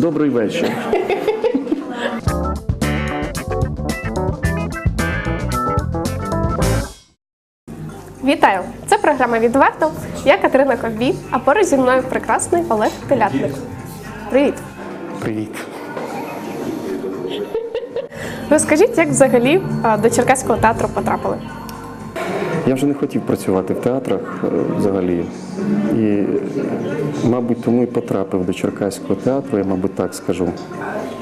Добрий вечір. Вітаю! Це програма Відверто. Я Катерина Ковбій, а поруч зі мною прекрасний Олег Телятник. Привіт! Привіт. Розкажіть, як взагалі до Черкаського театру потрапили? Я вже не хотів працювати в театрах е, взагалі. І, мабуть, тому і потрапив до Черкаського театру, я, мабуть, так скажу,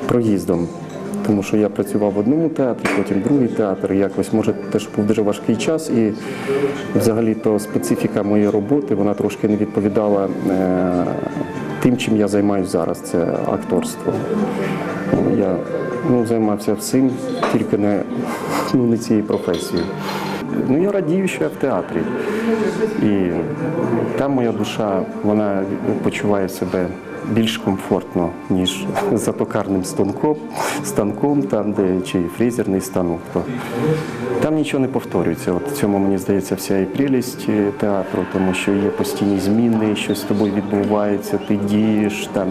проїздом. Тому що я працював в одному театрі, потім другий театр. Якось, може, теж був дуже важкий час, і взагалі то специфіка моєї роботи вона трошки не відповідала е, тим, чим я займаюся зараз. Це акторство. Ну, Я ну, займався всім, тільки не, ну, не цією професією. Ну, я радію, що я в театрі. І там моя душа, вона почуває себе більш комфортно, ніж за токарним станком, станком там, де чи фрезерний станок. То там нічого не повторюється. От в цьому мені здається вся і прелість е, театру, тому що є постійні зміни, щось з тобою відбувається, ти дієш, там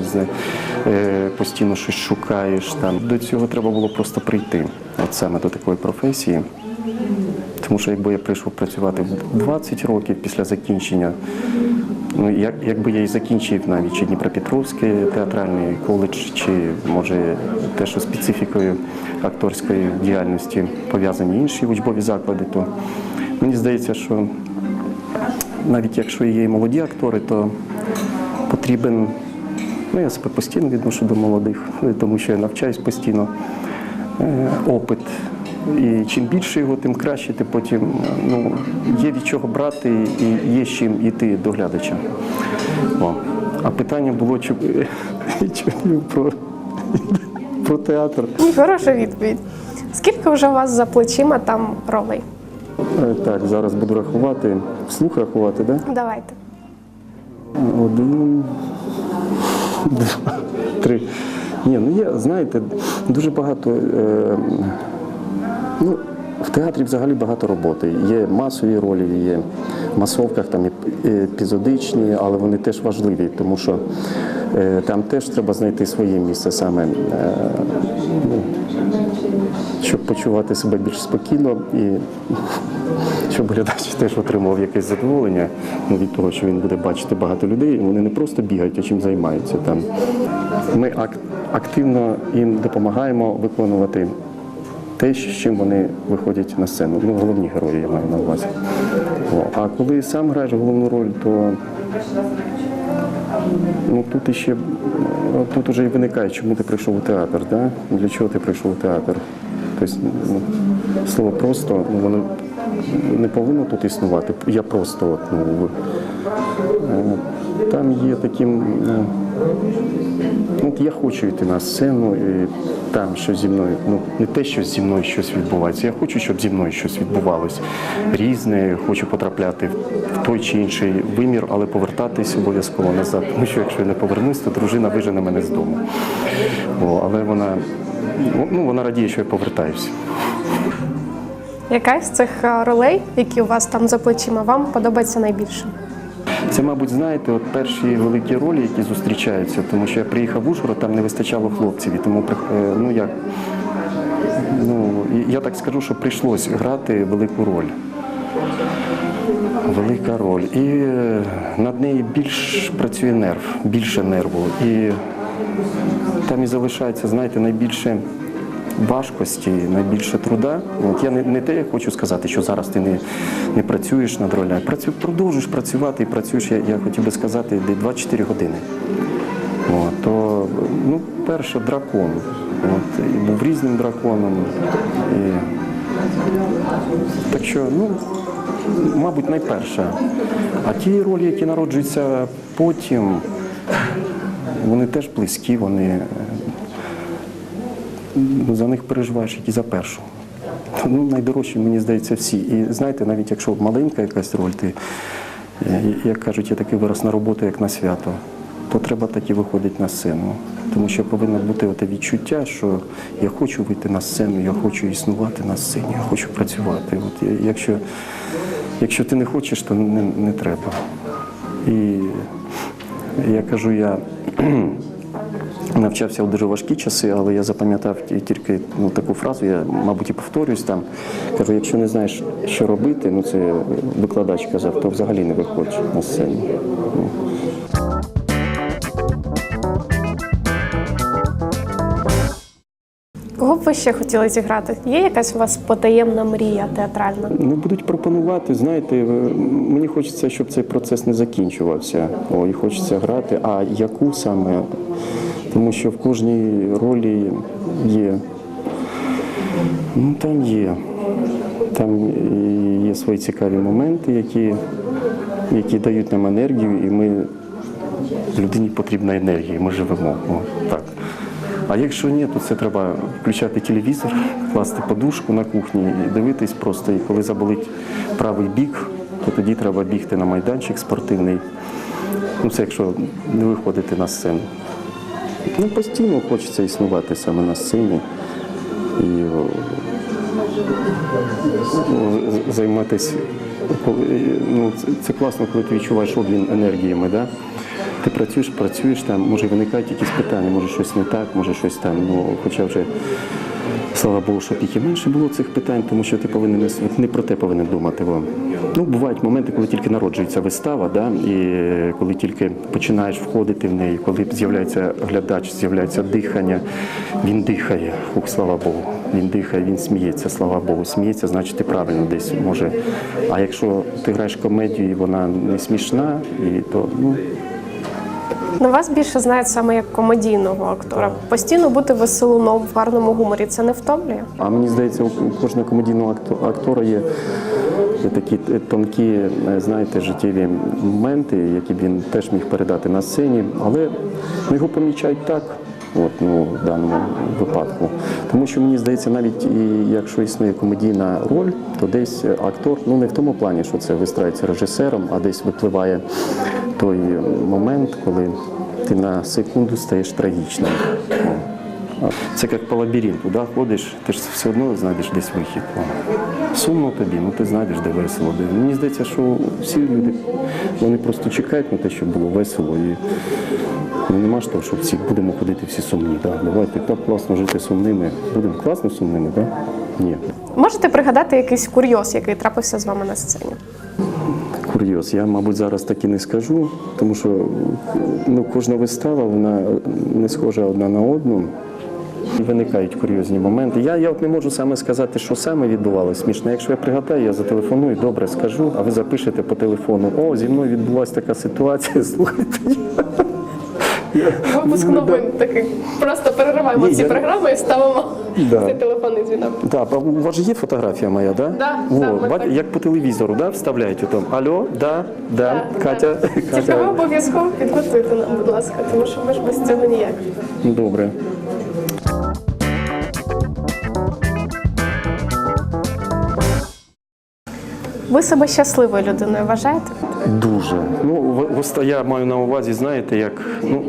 е, постійно щось шукаєш. Там до цього треба було просто прийти. От саме до такої професії. Тому що якби я прийшов працювати в 20 років після закінчення, ну як, якби я і закінчив навіть чи Дніпропетровський театральний коледж, чи може те, що специфікою акторської діяльності пов'язані інші учбові заклади, то мені здається, що навіть якщо є і молоді актори, то потрібен, ну я себе постійно відношу до молодих, тому що я навчаюсь постійно е, опит. І чим більше його, тим краще. Ти потім ну, є від чого брати і є з чим йти до глядача. О. А питання було чи, чи про, про театр. Ну, Хороша відповідь. Скільки вже у вас за плечима там ролей? Е, Так, зараз буду рахувати. Вслух рахувати, так? Да? Давайте. Один, два, три. Ні, ну є, знаєте, дуже багато. Е, ну, в театрі взагалі багато роботи. Є масові ролі, є в масовках там епізодичні, але вони теж важливі, тому що е, там теж треба знайти своє місце саме. Е, ну, щоб почувати себе більш спокійно і щоб глядач теж отримав якесь задоволення ну, від того, що він буде бачити багато людей. Вони не просто бігають, а чим займаються там. Ми ак- активно їм допомагаємо виконувати те, з чим вони виходять на сцену. Ну, головні герої я маю на увазі. О, а коли сам граєш головну роль, то Ну тут іще тут уже і виникає, чому ти прийшов у театр, да? для чого ти прийшов у театр. Тобто, ну, слово просто, ну воно не повинно тут існувати. Я просто от, ну, е, там є таким. Е, ну, От я хочу йти на сцену, і там щось зі мною, ну не те, що зі мною щось відбувається. Я хочу, щоб зі мною щось відбувалось різне. Хочу потрапляти в той чи інший вимір, але повертатись обов'язково назад. Тому що якщо я не повернусь, то дружина вижене мене з дому. О, але вона ну вона радіє, що я повертаюся. Яка з цих ролей, які у вас там за плечима, вам подобається найбільше? Це, мабуть, знаєте, от перші великі ролі, які зустрічаються, тому що я приїхав в Ужгород, там не вистачало хлопців, і тому е, ну як ну я так скажу, що прийшлось грати велику роль. Велика роль. І е, над нею більш працює нерв, більше нерву. І там і залишається, знаєте, найбільше важкості, найбільше труда. От я не, не те хочу сказати, що зараз ти не, не працюєш над ролями. Працю, продовжуєш працювати і працюєш, я, я хотів би сказати, де 24 години. От, то, ну, перше, дракон. От, і був різним драконом. І... Так що, ну, мабуть, найперше. А ті ролі, які народжуються потім, вони теж близькі, вони за них переживаєш, як і за першу. Ну, найдорожчі, мені здається, всі. І знаєте, навіть якщо маленька якась роль, ти, е, як кажуть, є такий вираз на роботу, як на свято, то треба так і виходити на сцену. Тому що повинно бути те відчуття, що я хочу вийти на сцену, я хочу існувати на сцені, я хочу працювати. От якщо, якщо ти не хочеш, то не, не треба. І я кажу, я навчався в дуже важкі часи, але я запам'ятав тільки ну, таку фразу, я, мабуть, і повторююсь там. Кажу, якщо не знаєш, що робити, ну це викладач казав, то взагалі не виходь на сцену. Ну. Кого б ви ще хотіли зіграти? Є якась у вас потаємна мрія театральна? Не будуть пропонувати, знаєте, е, мені хочеться, щоб цей процес не закінчувався. О, і хочеться грати. А яку саме? Тому що в кожній ролі є. Ну там є. Там є свої цікаві моменти, які, які дають нам енергію, і ми людині потрібна енергія, ми живемо. О, так. А якщо ні, то це треба включати телевізор, класти подушку на кухні і дивитись просто. І коли заболить правий бік, то тоді треба бігти на майданчик спортивний. Ну, це якщо не виходити на сцену. Ну, постійно хочеться існувати саме на сцені і з- займатися. Ну, це класно, коли ти відчуваєш обмін енергіями. Да? Ти працюєш, працюєш там, може виникають якісь питання, може щось не так, може щось там. Ну, хоча вже слава Богу, їх і менше було цих питань, тому що ти повинен не, про те повинен думати. Бо, ну, бувають моменти, коли тільки народжується вистава, да? і коли тільки починаєш входити в неї, коли з'являється глядач, з'являється дихання, він дихає, ух, слава Богу. Він дихає, він сміється, слава Богу. Сміється, значить ти правильно десь може. А якщо ти граєш комедію і вона не смішна, і то ну, На вас більше знають саме як комедійного актора. Постійно бути веселуном в гарному гуморі це не втомлює. А мені здається, у кожного комедійного актора є такі тонкі, е, знаєте, життєві моменти, які б він теж міг передати на сцені, але його помічають так. От, ну, в даному випадку. Тому що мені здається, навіть і якщо існує комедійна роль, то десь актор, ну не в тому плані, що це вистрається режисером, а десь випливає той момент, коли ти на секунду стаєш трагічним. Це як по лабіринту, да? ходиш, ти ж все одно знайдеш десь вихід. Сумно тобі, ну ти знайдеш, де весело. Де. Мені здається, що всі люди вони просто чекають на те, щоб було весело. І ну, нема ж того, що всі будемо ходити всі сумні. Да? Давайте так класно жити сумними. Будемо класно сумними, так? Да? Ні. Можете пригадати якийсь курйоз, який трапився з вами на сцені? Курйоз. Я, мабуть, зараз так і не скажу, тому що ну, кожна вистава вона не схожа одна на одну. І виникають курйозні моменти. Я, я от не можу саме сказати, що саме відбувалося смішно. Якщо я пригадаю, я зателефоную, добре скажу, а ви запишете по телефону. О, зі мною відбулася така ситуація. Слухайте. Випуск новин такий. Просто перериваємо всі програми і ставимо цей телефонний дзвінок. Так, у вас же є фотографія моя, да? Так. як по телевізору, да, вставляють там. Алло, да, да, Так, Катя. Тільки ви обов'язково підготуйте нам, будь ласка, тому що ми ж без цього ніяк. Добре. Ви себе щасливою людиною вважаєте? Дуже. Ну, я маю на увазі, знаєте, як, ну,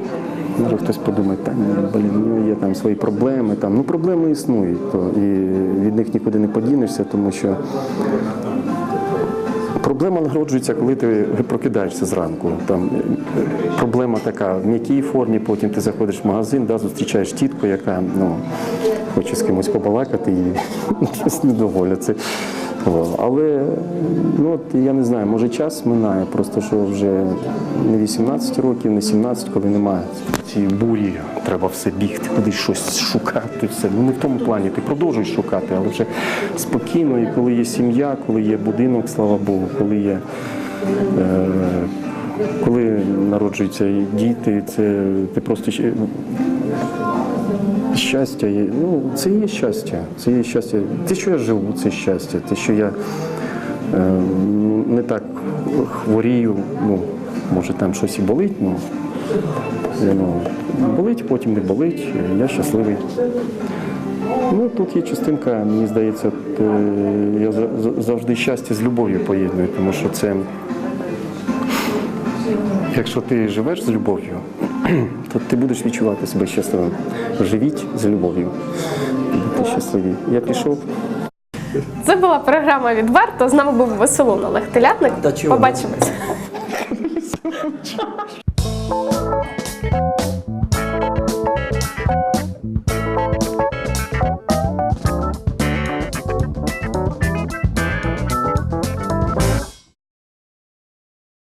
може хтось подумає, та блін, ну є там свої проблеми. Там. Ну, проблеми існують, то, і від них нікуди не подінешся, тому що проблема народжується, коли ти прокидаєшся зранку. Там, проблема така в м'якій формі, потім ти заходиш в магазин, да, зустрічаєш тітку, яка ну, хоче з кимось побалакати і недоволя. Це, але ну, от, я не знаю, може час минає, просто що вже не 18 років, не 17, коли немає цієї бурі, треба все бігти, кудись щось шукати. Все. Ну не в тому плані, ти продовжуєш шукати, але вже спокійно, і коли є сім'я, коли є будинок, слава Богу, коли є. Е, коли народжуються діти, це ти просто щастя є. Ну, це є щастя. Це є щастя. Те, що я живу, це щастя. Те, що я е, ну, не так хворію, ну, може там щось і болить, ну, ну болить, потім не болить. Я щасливий. Ну, тут є частинка, мені здається, е, я за- за- завжди щастя з любов'ю поєдную, тому що це. Якщо ти живеш з любов'ю, то ти будеш відчувати себе щасливим. Живіть з любов'ю. Будьте щасливі. Я пішов. Це була програма Відверто. З нами був Веселун Олег Телятник. Та чого? Побачимось.